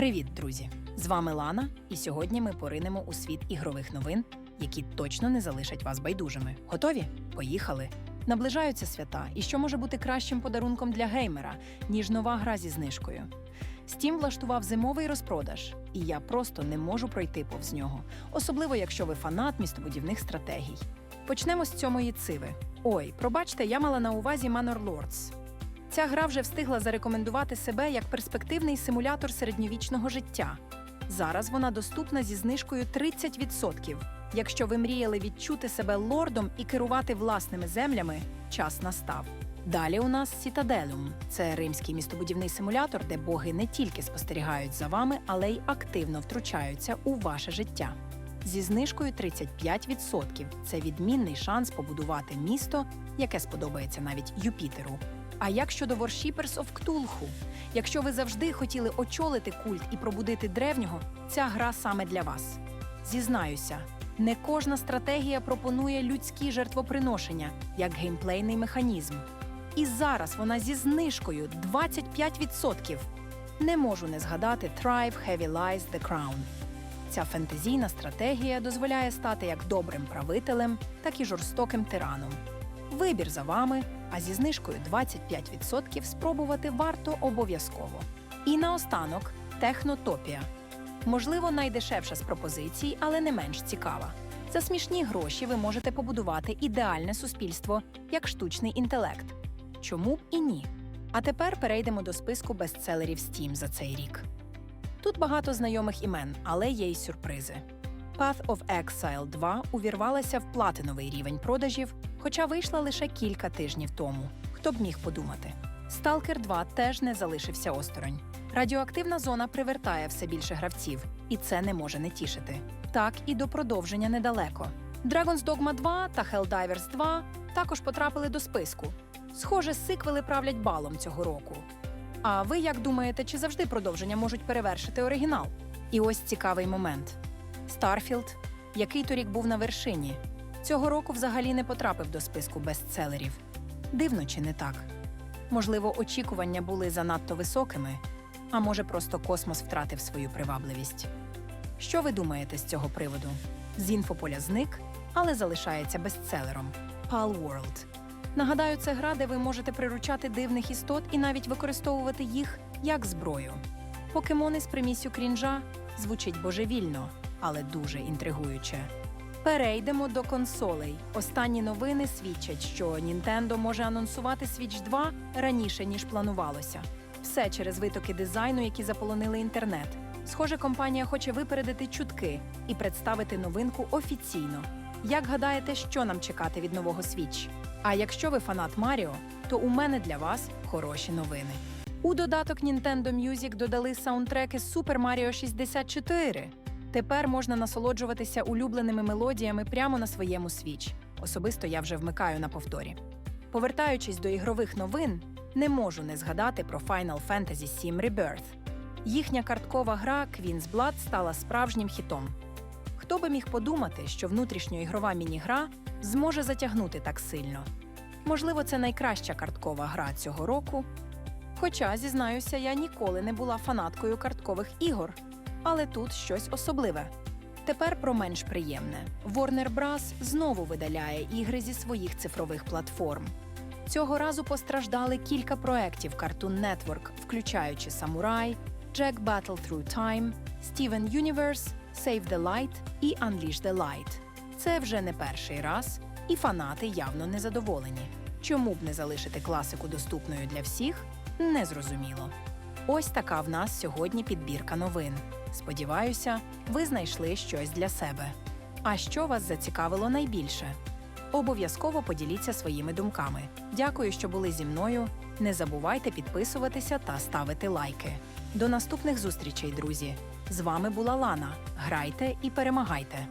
Привіт, друзі! З вами Лана, і сьогодні ми поринемо у світ ігрових новин, які точно не залишать вас байдужими. Готові? Поїхали! Наближаються свята, і що може бути кращим подарунком для геймера, ніж нова гра зі знижкою. Steam влаштував зимовий розпродаж, і я просто не можу пройти повз нього, особливо якщо ви фанат містобудівних стратегій. Почнемо з цьомої циви. Ой, пробачте, я мала на увазі Manor Lords. Ця гра вже встигла зарекомендувати себе як перспективний симулятор середньовічного життя. Зараз вона доступна зі знижкою 30%. Якщо ви мріяли відчути себе лордом і керувати власними землями, час настав. Далі у нас Сітаделум. Це римський містобудівний симулятор, де боги не тільки спостерігають за вами, але й активно втручаються у ваше життя. Зі знижкою 35% це відмінний шанс побудувати місто, яке сподобається навіть Юпітеру. А як щодо Worshippers of Cthulhu? Якщо ви завжди хотіли очолити культ і пробудити древнього, ця гра саме для вас. Зізнаюся, не кожна стратегія пропонує людські жертвоприношення як геймплейний механізм. І зараз вона зі знижкою 25%. Не можу не згадати Thrive Heavy Lies The Crown. Ця фентезійна стратегія дозволяє стати як добрим правителем, так і жорстоким тираном. Вибір за вами, а зі знижкою 25% спробувати варто обов'язково. І наостанок технотопія. Можливо, найдешевша з пропозицій, але не менш цікава. За смішні гроші ви можете побудувати ідеальне суспільство як штучний інтелект. Чому б і ні? А тепер перейдемо до списку бестселерів Steam за цей рік. Тут багато знайомих імен, але є й сюрпризи. Path of Exile 2 увірвалася в платиновий рівень продажів, хоча вийшла лише кілька тижнів тому. Хто б міг подумати? Stalker 2 теж не залишився осторонь. Радіоактивна зона привертає все більше гравців, і це не може не тішити. Так і до продовження недалеко. Dragon's Dogma 2 та Helldivers 2 також потрапили до списку. Схоже, сиквели правлять балом цього року. А ви як думаєте, чи завжди продовження можуть перевершити оригінал? І ось цікавий момент. Старфілд, який торік був на вершині, цього року взагалі не потрапив до списку бестселерів. Дивно чи не так? Можливо, очікування були занадто високими, а може, просто космос втратив свою привабливість. Що ви думаєте з цього приводу? З інфополя зник, але залишається бестселером Pal World. Нагадаю, це гра, де ви можете приручати дивних істот і навіть використовувати їх як зброю. Покемони з примісю крінжа звучить божевільно, але дуже інтригуюче. Перейдемо до консолей. Останні новини свідчать, що Nintendo може анонсувати Switch 2 раніше ніж планувалося. Все через витоки дизайну, які заполонили інтернет. Схоже, компанія хоче випередити чутки і представити новинку офіційно. Як гадаєте, що нам чекати від нового Switch? А якщо ви фанат Маріо, то у мене для вас хороші новини. У додаток Nintendo Music додали саундтреки Super Mario 64. Тепер можна насолоджуватися улюбленими мелодіями прямо на своєму Switch. Особисто я вже вмикаю на повторі. Повертаючись до ігрових новин, не можу не згадати про Final Fantasy VII Rebirth. Їхня карткова гра Queen's Blood стала справжнім хітом. Хто би міг подумати, що внутрішньоігрова міні-гра зможе затягнути так сильно? Можливо, це найкраща карткова гра цього року. Хоча, зізнаюся, я ніколи не була фанаткою карткових ігор. Але тут щось особливе. Тепер про менш приємне. Warner Bros. знову видаляє ігри зі своїх цифрових платформ. Цього разу постраждали кілька проєктів Cartoon Network, включаючи Samurai, Jack Battle Through Time, Steven Universe, Save the Light і Unleash the Light. Це вже не перший раз, і фанати явно незадоволені. Чому б не залишити класику доступною для всіх, незрозуміло. Ось така в нас сьогодні підбірка новин. Сподіваюся, ви знайшли щось для себе. А що вас зацікавило найбільше? Обов'язково поділіться своїми думками. Дякую, що були зі мною. Не забувайте підписуватися та ставити лайки. До наступних зустрічей, друзі! З вами була Лана. Грайте і перемагайте!